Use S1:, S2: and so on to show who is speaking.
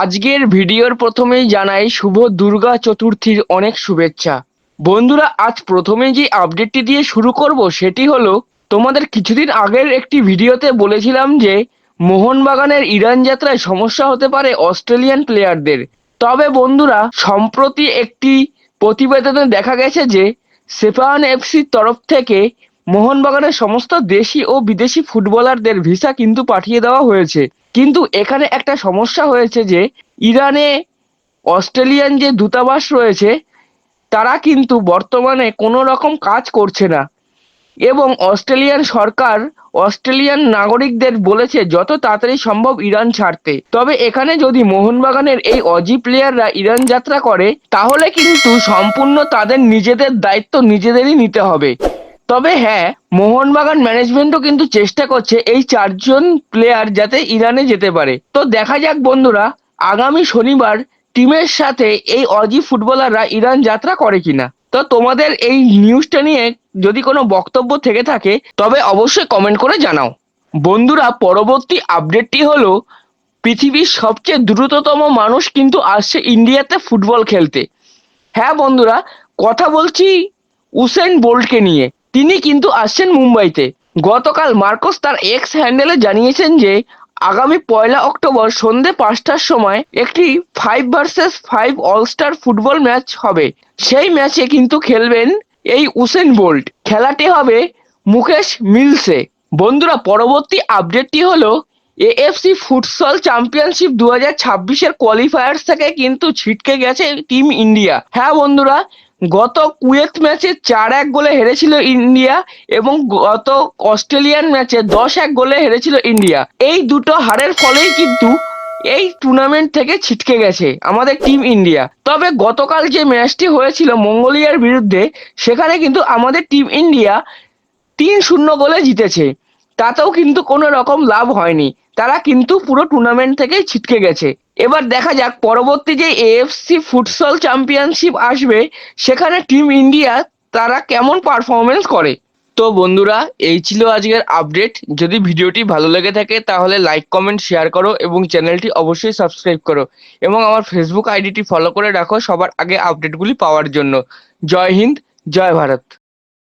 S1: আজকের ভিডিওর প্রথমেই জানাই শুভ দুর্গা চতুর্থীর অনেক শুভেচ্ছা। বন্ধুরা, আজ প্রথমে যে আপডেটটি দিয়ে শুরু করব সেটি হলো, তোমাদের কিছুদিন আগের একটি ভিডিওতে বলেছিলাম যে, মোহনবাগানের ইরান যাত্রায় সমস্যা হতে পারে অস্ট্রেলিয়ান প্লেয়ারদের তবে বন্ধুরা, সম্প্রতি একটি প্রতিবেদনে দেখা গেছে যে সেফান এফসির তরফ থেকে মোহনবাগানের সমস্ত দেশি ও বিদেশি ফুটবলারদের ভিসা কিন্তু পাঠিয়ে দেওয়া হয়েছে। কিন্তু এখানে একটা সমস্যা হয়েছে যে, ইরানে অস্ট্রেলিয়ান যে দূতাবাস রয়েছে, তারা কিন্তু বর্তমানে কোনো রকম কাজ করছে না। এবং অস্ট্রেলিয়ান সরকার, অস্ট্রেলিয়ান নাগরিকদের বলেছে, যত তাড়াতাড়ি সম্ভব ইরান ছাড়তে। তবে এখানে যদি মোহনবাগানের এই অজি প্লেয়াররা ইরান যাত্রা করে, তাহলে কিন্তু সম্পূর্ণ তাদের নিজেদের দায়িত্ব নিজেদেরই নিতে হবে। তবে হ্যাঁ মোহনবাগান ম্যানেজমেন্টও কিন্তু চেষ্টা করছে এই চারজন প্লেয়ার যাতে ইরানে যেতে পারে। তো দেখা যাক বন্ধুরা, আগামী শনিবার টিমের সাথে এই অজি ফুটবলাররা ইরান যাত্রা করে কিনা। তো তোমাদের এই নিউজটা নিয়ে যদি কোনো বক্তব্য থেকে থাকে, তবে অবশ্যই কমেন্ট করে জানাও। বন্ধুরা, পরবর্তী আপডেটটি হলো, পৃথিবীর সবচেয়ে দ্রুততম মানুষ কিন্তু আসছে ইন্ডিয়াতে ফুটবল খেলতে। হ্যাঁ বন্ধুরা, কথা বলছি উসেন বোল্টকে নিয়ে। তিনি কিন্তু আসছেন মুম্বাইতে। গতকাল মার্কোস তার এক্স হ্যান্ডেলে জানিয়েছেন যে, আগামী পয়লা অক্টোবর সন্ধে পাঁচটার সময় একটি five versus five all star football match হবে। সেই ম্যাচে কিন্তু খেলবেন এই উসেন বোল্ট। খেলাটি হবে মুকেশ মিলসে। বন্ধুরা, পরবর্তী আপডেটটি হলো এএফসি ফুটসল চ্যাম্পিয়নশিপ দু হাজার ছাব্বিশের কোয়ালিফায়ার্স থেকে কিন্তু ছিটকে গেছে টিম ইন্ডিয়া। হ্যাঁ বন্ধুরা গত কুয়েত ম্যাচে চার এক গোলে হেরেছিল ইন্ডিয়া এবং গত অস্ট্রেলিয়ান ম্যাচে দশ এক গোলে হেরেছিল ইন্ডিয়া। এই দুটো হারের ফলেই কিন্তু এই টুর্নামেন্ট থেকে ছিটকে গেছে আমাদের টিম ইন্ডিয়া। তবে গতকাল যে ম্যাচটি হয়েছিল মঙ্গোলিয়ার বিরুদ্ধে, সেখানে কিন্তু আমাদের টিম ইন্ডিয়া তিন শূন্য গোলে জিতেছে। তাতেও কিন্তু কোনো রকম লাভ হয়নি। তারা কিন্তু পুরো টুর্নামেন্ট থেকেই ছিটকে গেছে। এবার দেখা যাক, পরবর্তী যে এএফসি ফুটসল চ্যাম্পিয়নশিপ আসবে, সেখানে টিম ইন্ডিয়া তারা কেমন পারফরমেন্স করে? তো বন্ধুরা, এই ছিল আজকের আপডেট যদি ভিডিওটি ভালো লেগে থাকে, তাহলে লাইক কমেন্ট শেয়ার করো এবং চ্যানেলটি অবশ্যই সাবস্ক্রাইব করো। এবং আমার ফেসবুক আইডিটি ফলো করে রাখো সবার আগে আপডেটগুলি পাওয়ার জন্য। জয় হিন্দ, জয় ভারত।